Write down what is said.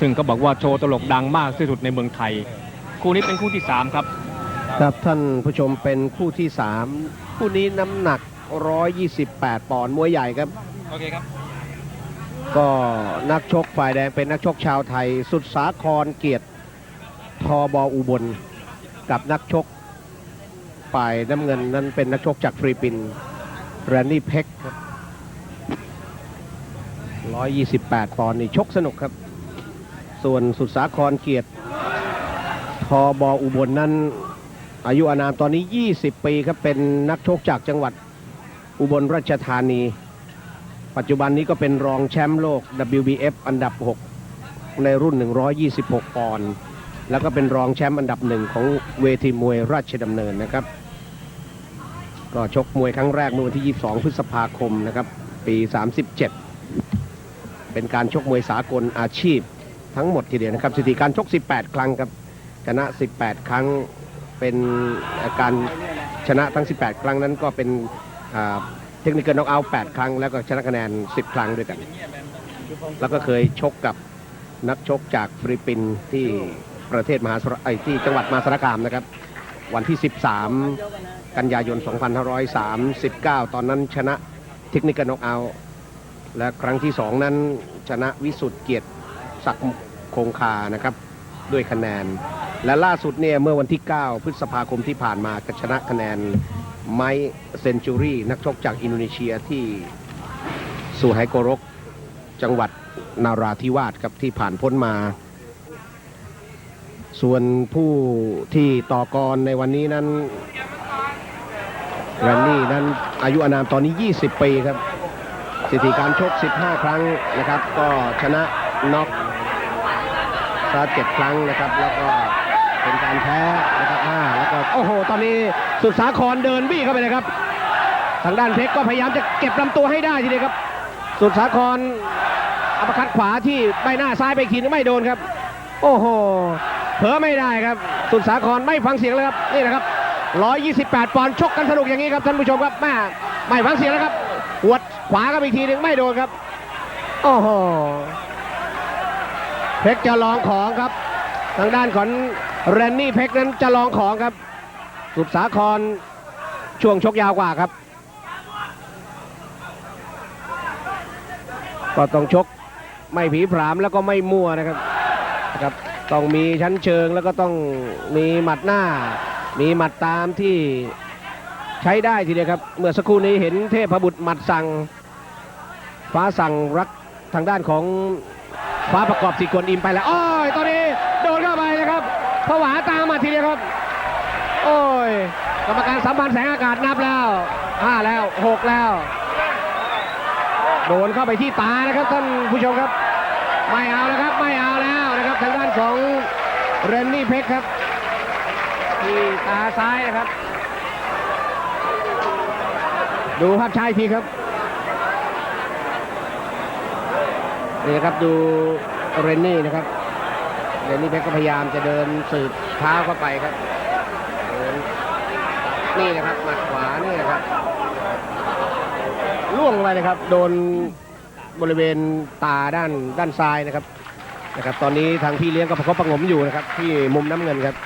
ซึ่งก็บอกว่าโชว์ตลกดังมากที่สุดในเมืองไทย คู่นี้เป็นคู่ที่ 3 ครับ ครับท่านผู้ชมเป็นคู่ที่ 3 คู่นี้น้ำหนัก 128 ปอนด์มวยใหญ่ครับ โอเคครับ ก็นักชกฝ่ายแดงเป็นนักชกชาวไทย สุดสาครเกียรติทอบออุบล กับนักชกฝ่ายน้ำเงินนั้นเป็นนักชกจากฟิลิปปินส์แรนนี่เพ็กครับ128 ปอนด์นี่ชกสนุกครับ ส่วนสุดสาครเกียรติทอบออุบลนั้น อายุอานามตอนนี้ 20 ปีครับเป็นนักชกจากจังหวัดอุบลราชธานี ปัจจุบันนี้ก็เป็นรองแชมป์โลก WBF อันดับ 6 ในรุ่น 126 ปอนด์แล้วก็เป็นรองแชมป์อันดับหนึ่งของเวทีมวยราชดำเนินนะครับ ก็ชกมวยครั้งแรกเมื่อวันที่ 22 พฤษภาคมนะครับ ปี 37 เป็นการชกมวยสากลอาชีพ ทั้งหมดทีเดียวนะครับสถิติการชก 18 ครั้งครับชนะ 18 ครั้งเป็นการชนะทั้ง 18 ครั้งนั้นก็เป็นเทคนิคน็อกเอาท์8ครั้ง แล้วก็ชนะคะแนน 10 ครั้งด้วยกัน แล้วก็เคยชกกับนักชกจากฟิลิปปินส์ที่ประเทศมหาสารไอที่จังหวัดมหาสารคามนะครับ วันที่ 13 กันยายน 2539 ตอนนั้นชนะเทคนิคน็อกเอาท์และครั้งที่ 2 นั้นชนะวิสุทธ์เกียรติศักดิ์ คงคานะครับด้วยคะแนน และล่าสุดเนี่ยเมื่อวันที่ 9 พฤษภาคมที่ผ่านมาก็ชนะคะแนนไมค์เซนจูรี่นักชกจากอินโดนีเซียที่สุไหโกรก จังหวัดนาราธิวาสครับที่ผ่านพ้นมา ส่วนผู้ที่ต่อกรในวันนี้นั้นแรนนี่นั้นอายุอานามตอนนี้ 20 ปีครับสถิติการชก 15 ครั้งนะครับ ก็ชนะน็อก ซะเจ็ดครั้งนะครับ แล้วก็เป็นการแพ้นะครับห้าแล้วก็โอ้โห ตอนนี้สุดสาครเดินบี้เข้าไปเลยครับ ทางด้านเพชรก็พยายามจะเก็บลำตัวให้ได้ทีเดียวครับ สุดสาครอัปคัดขวาที่ใบหน้าซ้ายไปอีนไม่โดนครับ โอ้โหเผลอไม่ได้ครับ สุดสาครไม่ฟังเสียงเลยครับนี่นะครับ128 ปอนด์ชกกันสนุกอย่างนี้ครับท่านผู้ชมครับแม่ไม่ฟังเสียงแล้วครับหัวดขวาก็อีกทีหนึ่งไม่โดนครับ โอ้โห เพชรจะลองของครับ ทางด้านของแรนนี่เพชรนั้นจะลองของครับ สุดสาครช่วงชกยาวกว่าครับ ก็ต้องชกไม่ผีผามแล้วก็ไม่มั่วนะครับนะครับ ต้องมีชั้นเชิงแล้วก็ต้องมีหมัดหน้า มีหมัดตามที่ใช้ได้ทีเดียวครับ เมื่อสักครู่นี้เห็นเทพบุตรหมัดสั่ง ฟ้าสั่งรักทางด้านของ ฟ้าประกอบสีกวนอิมไปแล้ว โอ้ย ตอนนี้โดนเข้าไปนะครับผวาตามมาทีเดียวครับ โอ้ย กรรมการสัมพันธ์แสงอากาศนับแล้วห้าแล้วหกแล้ว โดนเข้าไปที่ตานะครับท่านผู้ชมครับ ไม่เอาแล้วครับ ไม่เอาแล้วนะครับทางด้านของเรนนี่เพชรครับ ที่ตาซ้ายนะครับ ดูภาพชาอีกทีครับ นี่ครับดูเรนนี่นะครับเรนนี่เพชรก็พยายามจะเดินสืบเท้าเข้าไปครับนี่นะครับหมัดขวานี่นะครับล่วงลงไปนะครับ โดนบริเวณตาด้านด้านซ้ายนะครับนะครับ ตอนนี้ทางพี่เลี้ยงก็ประคบประงมอยู่นะครับ ที่มุมน้ำเงินครับ